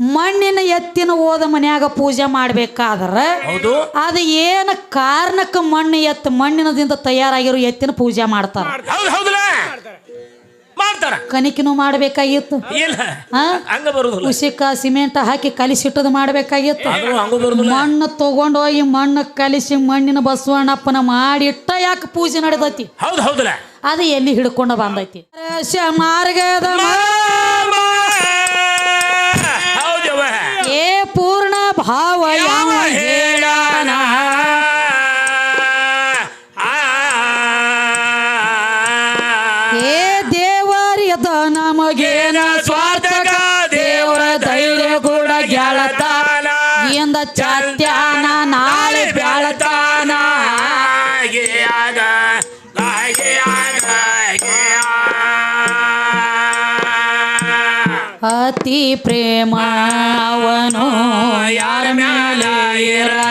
ಮಣ್ಣಿನ ಎತ್ತಿನ ಓದ ಮನ್ಯಾಗ ಪೂಜೆ ಮಾಡ್ಬೇಕಾದ್ರೆ ಹೌದು. ಅದು ಏನು ಕಾರಣಕ್ಕೆ ಮಣ್ಣು ಎತ್ತು ಮಣ್ಣಿನದಿಂದ ತಯಾರಾಗಿರೋ ಎತ್ತಿನ ಪೂಜೆ ಮಾಡ್ತಾರ. ಹೌದು ಹೌದಲ್ಲ ಮಾಡ್ತಾರ. ಕನಿಕಿನೂ ಮಾಡ್ಬೇಕಾಗಿತ್ತು. ಇಲ್ಲ. ಹಾ ಹಂಗ ಬರುದಿಲ್ಲ. ಉಸಿಕ ಸಿಮೆಂಟ್ ಹಾಕಿ ಕಲಿಸಿಟ್ಟದು ಮಾಡ್ಬೇಕಾಗಿತ್ತು. ಅದು ಹಂಗ ಬರುದಿಲ್ಲ. ಮಣ್ಣು ತಗೊಂಡೋಗಿ ಮಣ್ಣು ಕಲಿಸಿ ಮಣ್ಣಿನ ಬಸವಣ್ಣಪ್ಪನ ಮಾಡಿಟ್ಟ ಯಾಕೆ ಪೂಜೆ ನಡೆದೈತಿ? ಹೌದು ಹೌದಲ್ಲ ಅದು ಎಲ್ಲಿ ಹಿಡ್ಕೊಂಡು ಬಂದೈತಿ? ಶ ಮಾರ್ಗದ ಅತಿ ಪ್ರೇಮ ಅವನು. ಯಾರ ಮ್ಯಾಲ ಇರತಾನೋ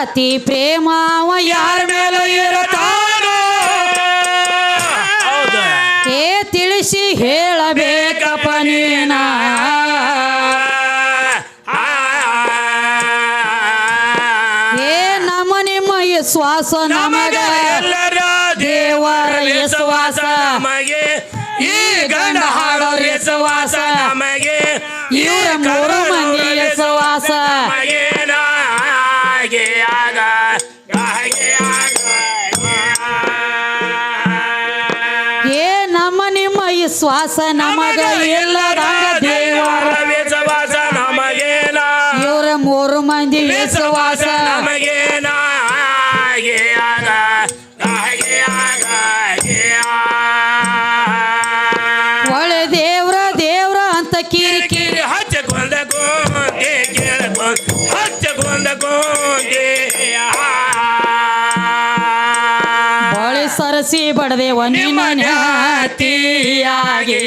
ಅತಿ ಪ್ರೇಮ ಅವ ಯಾರ ಮೇಲೆ ಇರತಾನೋ? ಏ ತಿಳಿಸಿ ಹೇಳಬೇಕಪ್ಪ ನೀನ. ಏ ನಮ್ಮ ನಿಮ್ಮ ವಿಶ್ವಾಸ ನಮಗ. ದೇವರ ವಿಶ್ವಾಸ ನಮಗೆ. ಈ ಗಂಡ ಹಾಡೋರ್ ವಿಶ್ವಾಸ ನಮಗೆ. ಇವರ ಮೂರು ಮಂದಿ ಮೂರು ಮಂದಿ ವಿಶ್ವಾಸ ಒಳ್ಳೆ ದೇವ್ರ ದೇವ್ರ ಅಂತ ಕಿರಿ ಗೋಂಗೆ ಬಳಿ ಸರಸಿ ಬಡದೆ ನಿನ್ನ ನ್ಯಾತಿಯಾಗಿ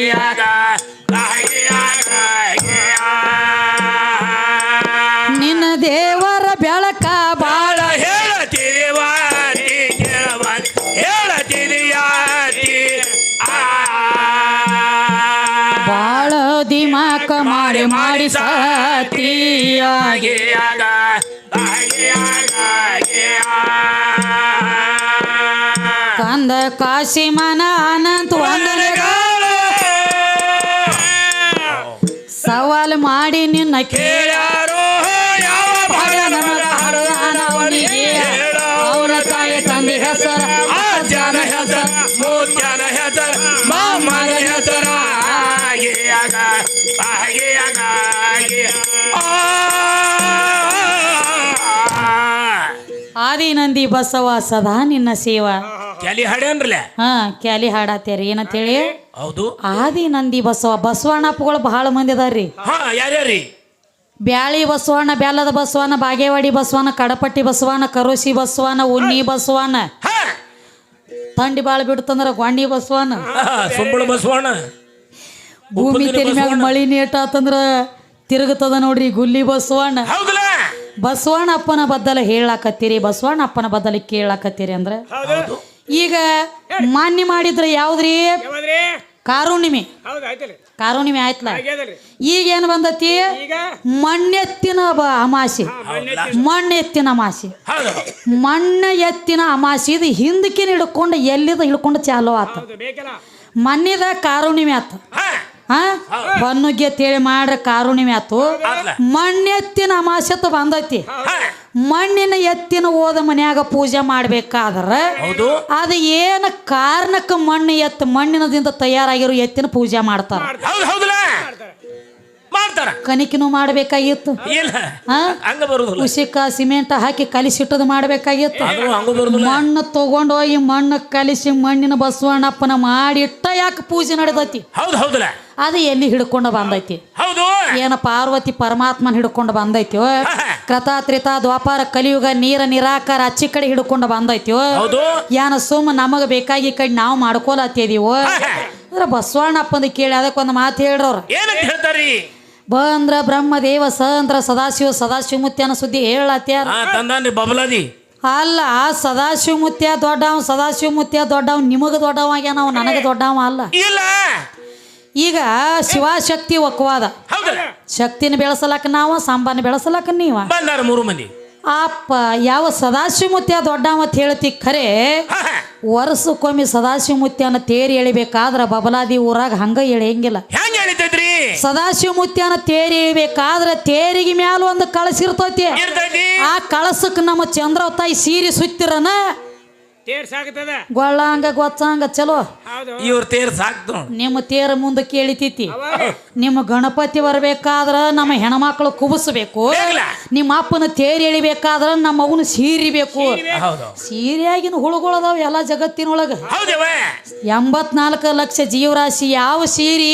ದಿಮಾಕ ಮಾಡಿ ಮಾಡಿ ಸಾತಿಯಾಗಿ ಕಂದ ಕಾಶಿ ಮನ ಅನಂತ ಒಂದನೆ ಸವಾಲ್ ಮಾಡಿ ನಿನ್ನ ಕೇಳ ಕೇಳ್ಯಾರೋ ಅವನ ತಾಯಿ ತಂದೆ ಹೆಸರ ಜನ ಹೆಸರ ಆದಿನಂದಿ ಬಸವ ಸದಾ ನಿನ್ನ ಸೇವಾ. ಕ್ಯಾಲಿ ಹಾಡ್ಯಾನ್ರಲ್ಲ? ಹಾ ಕ್ಯಾಲಿ ಹಾಡಾತ್ಯಾರಿ. ಏನಂತೇಳಿ? ಹೌದು. ಆದಿ ನಂದಿ ಬಸವ. ಬಸವಣ್ಣಪ್ಪಗಳು ಬಹಳ ಮಂದಿ ಅದಾರ್ರಿ. ಹಾ ಯಾರ್ಯಾರಿ ಬ್ಯಾಳಿ ಬಸವಣ್ಣ ಬ್ಯಾಲದ ಬಸವಣ್ಣ ಬಾಗೇವಾಡಿ ಬಸವಣ್ಣ ಕಡಪಟ್ಟಿ ಬಸವಣ್ಣ ಕರೋಸಿ ಬಸವಣ್ಣ ಉನ್ನಿ ಬಸವಣ್ಣ. ಹಾ. ತಂಡಿ ಬಾಳ ಬಿಡ್ತಂದ್ರ ಗೊಂಡಿ ಬಸವಣ್ಣ. ಸುಂಬಳ ಬಸವಣ್ಣ. ಭೂಮಿ ತೆರಿಮ್ಯಾಗ ಮಳಿ ನೀಟ್ ಆತಂದ್ರ ತಿರುಗತದ ನೋಡ್ರಿ ಗುಲ್ಲಿ ಬಸವಣ್ಣ. ಹೌದಲ್ಲ? ಬಸವಣ್ಣಪ್ಪನ ಬದ್ದಲ ಹೇಳಾಕತ್ತೀರಿ ಬಸವಣ್ಣಪ್ಪನ ಬದ್ದಲ ಕೇಳಾಕತ್ತೀರಿ ಅಂದ್ರೆ? ಹೌದು. ಈಗ ಮಾನ್ಯ ಮಾಡಿದ್ರೆ ಯಾವ್ದ್ರಿ? ಯಾವ್ದ್ರಿ? ಕಾರುಣಿಮೆ. ಕಾರುಣಿಮೆ ಆಯ್ತಲ್ಲ? ಈಗ ಏನು ಬಂದತಿ? ಈಗ? ಮಣ್ಣೆತ್ತಿನ ಅಮಾಸಿ. ಮಣ್ಣೆತ್ತಿನ. ಅಮಾಸಿ. ಹೌದು. ಮಣ್ಣ ಎತ್ತಿನ ಅಮಾಸಿ ಇದು ಹಿಂದಕ್ಕಿನ ಹಿಡ್ಕೊಂಡು ಎಲ್ಲಿದ ಹಿಡ್ಕೊಂಡು ಚಾಲೋ ಆತ? ಹೌದು ಬೇಕಲ್ಲ. ಮಣ್ಣಿದ ಕಾರುಣಿಮೆ ಆತ. ಹಾ? ತೇಳಿ ಮಾಡ್ರ ಕಾರುಣಿಮೆ ಆತು. ಮಣ್ಣೆತ್ತಿನ ಅಮಾಸ್ಯತ್ತು ಬಂದೈತಿ. ಮಣ್ಣಿನ ಎತ್ತಿನ ಓದ ಮನ್ಯಾಗ ಪೂಜೆ ಮಾಡ್ಬೇಕಾದ್ರ ಅದು ಏನು ಕಾರಣಕ್ಕೆ ಮಣ್ಣು ಎತ್ತು ಮಣ್ಣಿನದಿಂದ ತಯಾರಾಗಿರೋ ಎತ್ತಿನ ಪೂಜೆ ಮಾಡ್ತಾರ. ಕನಿಕಿನೂ ಮಾಡ್ಬೇಕಾಗಿತ್ತು. ಉಸಿಕ ಸಿಮೆಂಟ್ ಹಾಕಿ ಕಲಿಸಿಟ್ಟದು ಮಾಡ್ಬೇಕಾಗಿತ್ತು. ಮಣ್ಣು ತಗೊಂಡೋಗಿ ಮಣ್ಣು ಕಲಿಸಿ ಮಣ್ಣಿನ ಬಸವಣ್ಣಪ್ಪನ ಮಾಡಿ ಇಟ್ಟ ಯಾಕೆ ಪೂಜೆ ನಡೆದೈತಿ? ಹೌದು ಹೌದಲ್ಲ ಅದು ಎಲ್ಲಿ ಹಿಡ್ಕೊಂಡು ಬಂದೈತಿ? ಹೌದು. ಏನ ಪಾರ್ವತಿ ಪರಮಾತ್ಮನ ಹಿಡ್ಕೊಂಡು ಬಂದೈತ್ಯೋ ಕೃತ ತ್ರಿತ ದ್ವಾಪಾರ ಕಲಿಯುಗ ನೀರ ನಿರಾಕಾರ ಅಚ್ಚಿ ಕಡೆ ಹಿಡ್ಕೊಂಡು ಬಂದೈತ್ಯೋ ಏನ ಸುಮ್ಮ ನಮಗ ಬೇಕಾಗಿ ಕಡೆ ನಾವು ಮಾಡ್ಕೊಲತ್ತಿದೀವೋ ಅಂದ್ರೆ ಬಸವಣ್ಣಪ್ಪಂದು ಕೇಳಿ ಅದಕ್ಕೊಂದು ಮಾತು ಹೇಳ್ರವ್ರ. ಏನಂತ ಹೇಳ್ತಾರಿ? ಬ ಅಂದ್ರ ಬ್ರಹ್ಮದೇವ ಸ ಅಂದ್ರ ಸದಾಶಿವ ಮುತ್ಯನ ಸುದ್ದಿ ಹೇಳತ್ಯಾರ ಬಬಲಾದಿ. ಅಲ್ಲ ಸದಾಶಿವಮೂರ್ತಿಯ ದೊಡ್ಡವ ಸದಾಶಿವಮೂರ್ತಿಯ ದೊಡ್ಡವ ನಿಮಗ ದೊಡ್ಡವ ಆಗ್ಯಾನವ ನನಗೆ ದೊಡ್ಡವ ಅಲ್ಲ. ಇಲ್ಲ. ಈಗ ಶಿವಶಕ್ತಿ ಒಕ್ಕವಾದ. ಶಕ್ತಿನ ಬೆಳೆಸಲಕ್ಕ ನಾವ ಸಾಂಬಾನ ಬೆಳೆಸಲಕ್ಕ ನೀವ. ಬಂದಾರ ಮೂರು ಮಂದಿ. ಅಪ್ಪ ಯಾವ ಸದಾಶಿವಮೂರ್ತಿಯ ದೊಡ್ಡವ ಅಂತ ಹೇಳ್ತಿ ಖರೆ ಹಾ, ಸದಾಶಿವ ವರ್ಷಕ್ಕೊಮ್ಮೆ ಸದಾಶಿವಮೂರ್ತಿಯನ್ನ ತೇರಿ ಎಳಿಬೇಕಾದ್ರ ಬಬಲಾದಿ ಊರಾಗ ಹಂಗ ಎಳೆಯಂಗಿಲ್ಲ ಹೆಂಗ್ ಹೇಳಿತೈತ್ರಿ ಸದಾಶಿವಮೂರ್ತಿಯನ್ನ ತೇರಿ ಎಳಿಬೇಕಾದ್ರೆ ತೇರಿಗೆ ಮ್ಯಾಲ ಒಂದು ಕಳಸ ಇರ್ತೈತಿ. ಆ ಕಳಸಕ್ಕೆ ನಮ್ಮ ಚಂದ್ರ ತಾಯಿ ಸೀರೆ ಸುತ್ತಿರನ ಗೊಳ್ಳಂಗ ಗೊತ್ತಂಗ ಚಲೋ. ಹೌದು. ಇವ್ರ ತೇರ್ ಸಾಕ್ತು ನಿಮ್ಮ ತೇರ ಮುಂದೆ ಕೇಳಿತೈತಿ. ನಿಮ್ಮ ಗಣಪತಿ ಬರ್ಬೇಕಾದ್ರ ನಮ್ಮ ಹೆಣ್ಮಕ್ಳು ಕುಬಸ್ಬೇಕು. ನಿಮ್ಮ ಅಪ್ಪನ ತೇರಿ ಎಳಿಬೇಕಾದ್ರ ನಮ್ಮ ಅವನು ಸೀರಿಬೇಕು. ಹೌದು. ಸೀರೆಯಾಗಿನ ಹುಳುಗಳದಾವ ಎಲ್ಲ ಜಗತ್ತಿನೊಳಗ. ಹೌದವ ಎಂಬತ್ನಾಲ್ಕು ಲಕ್ಷ ಜೀವರಾಶಿ ಯಾವ ಸೀರಿ?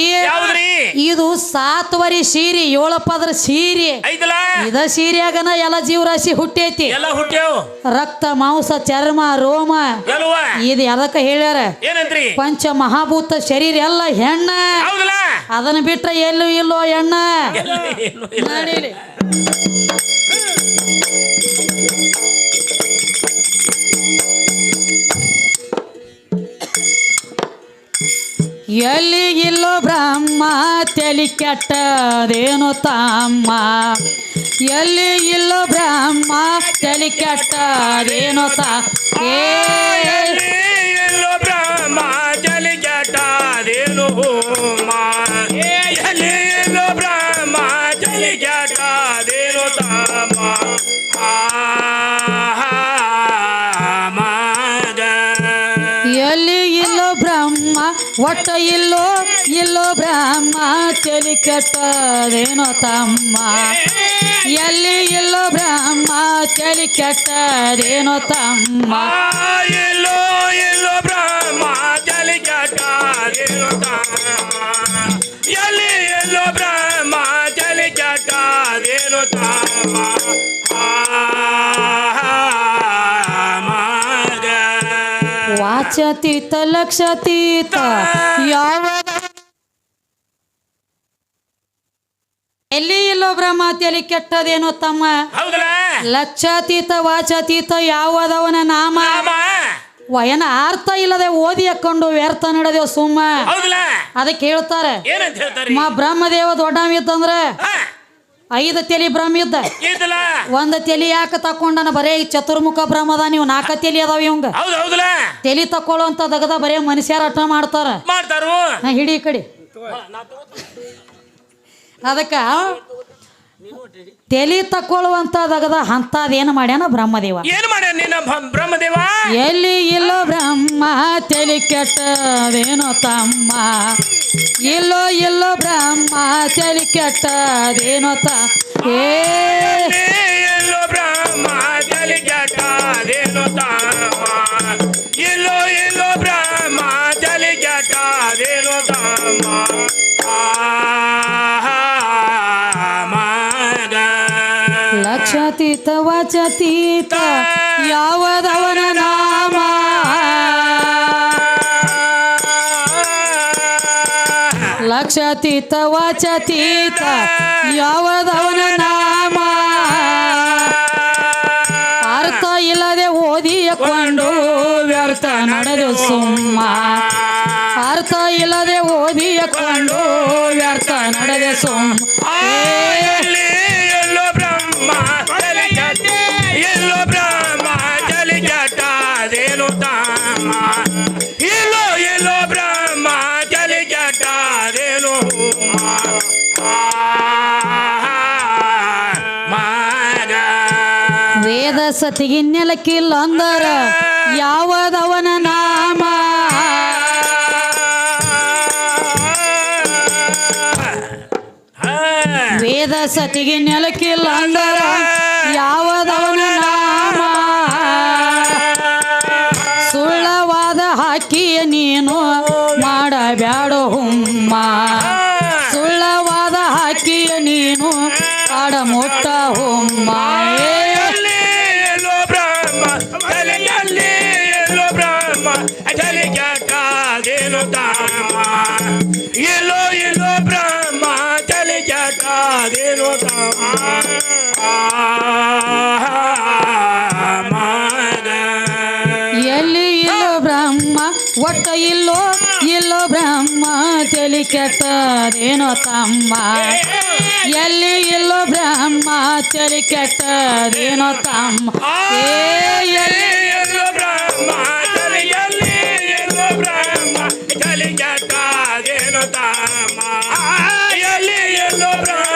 ಇದು ಸಾತ್ವರಿ ಸೀರಿ ಏಳು ಪದರ ಸೀರಿ ಇದ ಸೀರಿಯಾಗನ ಎಲ್ಲ ಜೀವರಾಶಿ ಹುಟ್ಟೈತಿ. ರಕ್ತ ಮಾಂಸ ಚರ್ಮ ರೋಮ ಇದು ಅದಕ್ಕೆ ಹೇಳ್ಯಾರ? ಏನಂತ್ರಿ ಪಂಚ ಮಹಾಭೂತ ಶರೀರ ಎಲ್ಲ ಹೆಣ್ಣ. ಅದನ್ನ ಬಿಟ್ರೆ ಎಲ್ಲೂ ಇಲ್ಲೋ ಹೆಣ್ಣ. ಎಲ್ಲ ಇಲ್ಲ. ನಡೀಲಿ. ಎಲ್ಲಿ ಇಲ್ಲೋ ಬ್ರಹ್ಮ ತಲಿ ಕೆಟ್ಟದೇನು ತಮ್ಮ. ಎಲ್ಲಿ ಇಲ್ಲೋ ಬ್ರಹ್ಮ ತಲಿ ಕೆಟ್ಟದೇನು ತ ಏ ಎಲ್ಲಿ ಬ್ರಹ್ಮ ಜಲಿ ಜಟಾದೇನು ಹೋಮ ಎಲ್ಲಿ ಎಲ್ಲೋ ಬ್ರಹ್ಮ ಜಲಿ ಜಟಾದೇನು ತಾಮ ಎಲ್ಲಿ ಇಲ್ಲೋ ಬ್ರಹ್ಮ, ಒಟ್ಟ ಇಲ್ಲೋ ಇಲ್ಲೋ ಬ್ರಹ್ಮ, ಚಲಿ ಕೆಟ್ಟದೇನೋ ತಮ್ಮ. ಎಲ್ಲಿ ಎಲ್ಲೋ ಬ್ರಹ್ಮ ಚಲಿ ಕೆಟ್ಟದೇನೋ ತಮ್ಮ ಎಲ್ಲೋ ಎಲ್ಲೋ ಬ್ರಹ್ಮ ಚಲಿ ಜಟಾದೇನು ತಮ್ಮ ಎಲ್ಲಿ ಎಲ್ಲೋ ಬ್ರಹ್ಮ ಚಲಿ ಜಟಾದೇನು ತಮ್ಮ ವಾಚತಿ ವಾಚತೀತ ಲಕ್ಷತೀತ ಯಾವ ಎಲ್ಲಿ ಮಾತಿಯಲ್ಲಿ ಬ್ರಹ್ಮ ತಲಿ ಕೆಟ್ಟದೇನೋ ತಮ್ಮ ಹೌದಲ್ಲ? ಲಕ್ಷಾತೀತ ವಾಚಾತೀತ ಯಾವದವನ ನಾಮ? ವಯನ ಅರ್ಥ ಇಲ್ಲದೆ ಓದಿ ಹಾಕೊಂಡು ವ್ಯರ್ಥ ನಡೆದೇವ್ ಸುಮ್ಮ. ಅದಕ್ಕೆ ಹೇಳ್ತಾರೆ ಮಾ ಬ್ರಹ್ಮದೇವ ದೊಡ್ಡವ ಇದ್ದಂದ್ರೆ ಐದು ತೆಲಿ ಬ್ರಹ್ಮ ಇದ್ದ. ಒಂದ ತಲಿ ಯಾಕೆ ತಕೊಂಡನ ಬರೇ ಈ ಚತುರ್ಮುಖ ಬ್ರಹ್ಮದ ನೀವು ನಾಲ್ಕ ತೆಲಿ ಅದಾವ ಇವಂಗ. ತಲಿ ತಕೊಳ್ಳುವಂತ ದಗದ ಬರೇ ಮನುಷ್ಯರ ಅಟ ಮಾಡ್ತಾರ. ಹಿಡಿ ಕಡೆ. ಅದಕ್ಕ ತಲಿ ತಕ್ಕೊಳ್ಳುವಂತದಾಗದ ದಗದ ಅಂತದೇನು ಮಾಡ್ಯಾನ ಬ್ರಹ್ಮದೇವ? ಏನ್ ಮಾಡ್ಯಾನ ನಿನ್ನ ಭ- ಬ್ರಹ್ಮದೇವ? ಎಲ್ಲಿ ಇಲ್ಲೋ ಬ್ರಹ್ಮ ತೆಲಿ ಕೆಟ್ಟದೇನೋ ತಮ್ಮ. ಇಲ್ಲೋ ಇಲ್ಲೋ ಬ್ರಹ್ಮ ತೆಲಿ ಕೆಟ್ಟದೇನೋ ತ ಏ ಎಲ್ಲಿ ಲಕ್ಷತೀತ ವಚತೀತ ಯಾವದವನ ನಾಮ? ಲಕ್ಷತೀತ ವಚತೀತ ಯಾವದವನ ನಾಮ? ಅರ್ಥ ಇಲ್ಲದೆ ಓದಿಯಕೊಂಡು ವ್ಯರ್ಥ ನಡೆದು ಸುಮ್ಮ. ಅರ್ಥ ಇಲ್ಲದೆ ಓದಿಯಕೊಂಡು ವ್ಯರ್ಥ ನಡೆದು ಸುಮ್ಮ. ಸತಿಗೆ ನೆಲಕ್ಕಿಲ್ಲ ಅಂದರ. ಯಾವದವನ ನಾಮ? ವೇದ ಸತಿಗೆ ನೆಲಕ್ಕಿಲ್ಲ ಅಂದರ. ಯಾವದವನ ನಾಮ? ಸುಳ್ಳವಾದ ಹಾಕಿಯ ನೀನು ಮಾಡಬ್ಯಾಡೋ ಹುಮ್ಮ. ಇಲ್ಲೋ ಇಲ್ಲೋ ಬ್ರಹ್ಮ ತಲಿ ಕೆಟ್ಟದೇನೋ ತಮ್ಮ. ಎಲ್ಲಿ ಇಲ್ಲೋ ಬ್ರಹ್ಮ ತಲಿ ಕೆಟ್ಟದೇನೋ ತಮ್ಮ. ಎಲ್ಲಿ ಎಲ್ಲೋ ಬ್ರಹ್ಮ ತಲೆಯಲ್ಲಿ ಇಲ್ಲೋ ಬ್ರಹ್ಮ ತಲೆ ಕೆಟ್ಟದೇನು ತಮ್ಮ. ಎಲ್ಲಿ ಎಲ್ಲೋ ಬ್ರಹ್ಮ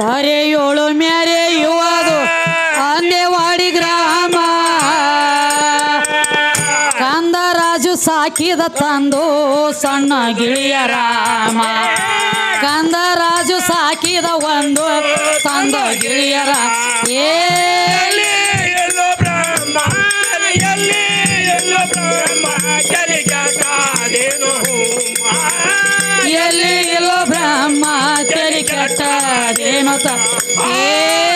ದಾರಿಯೋಳು ಮೆರೆಯುವುದು ಅಂದೇವಾಡಿ ಗ್ರಾಮ. ಕಂದರಾಜು ಸಾಕಿದ ತಂದು ಸಣ್ಣ ಗಿಳಿಯ ರಾಮ. ಕಂದರಾಜು ಸಾಕಿದ ಒಂದು ತಂದು ಗಿಳಿಯರ ಎಲ್ಲಿ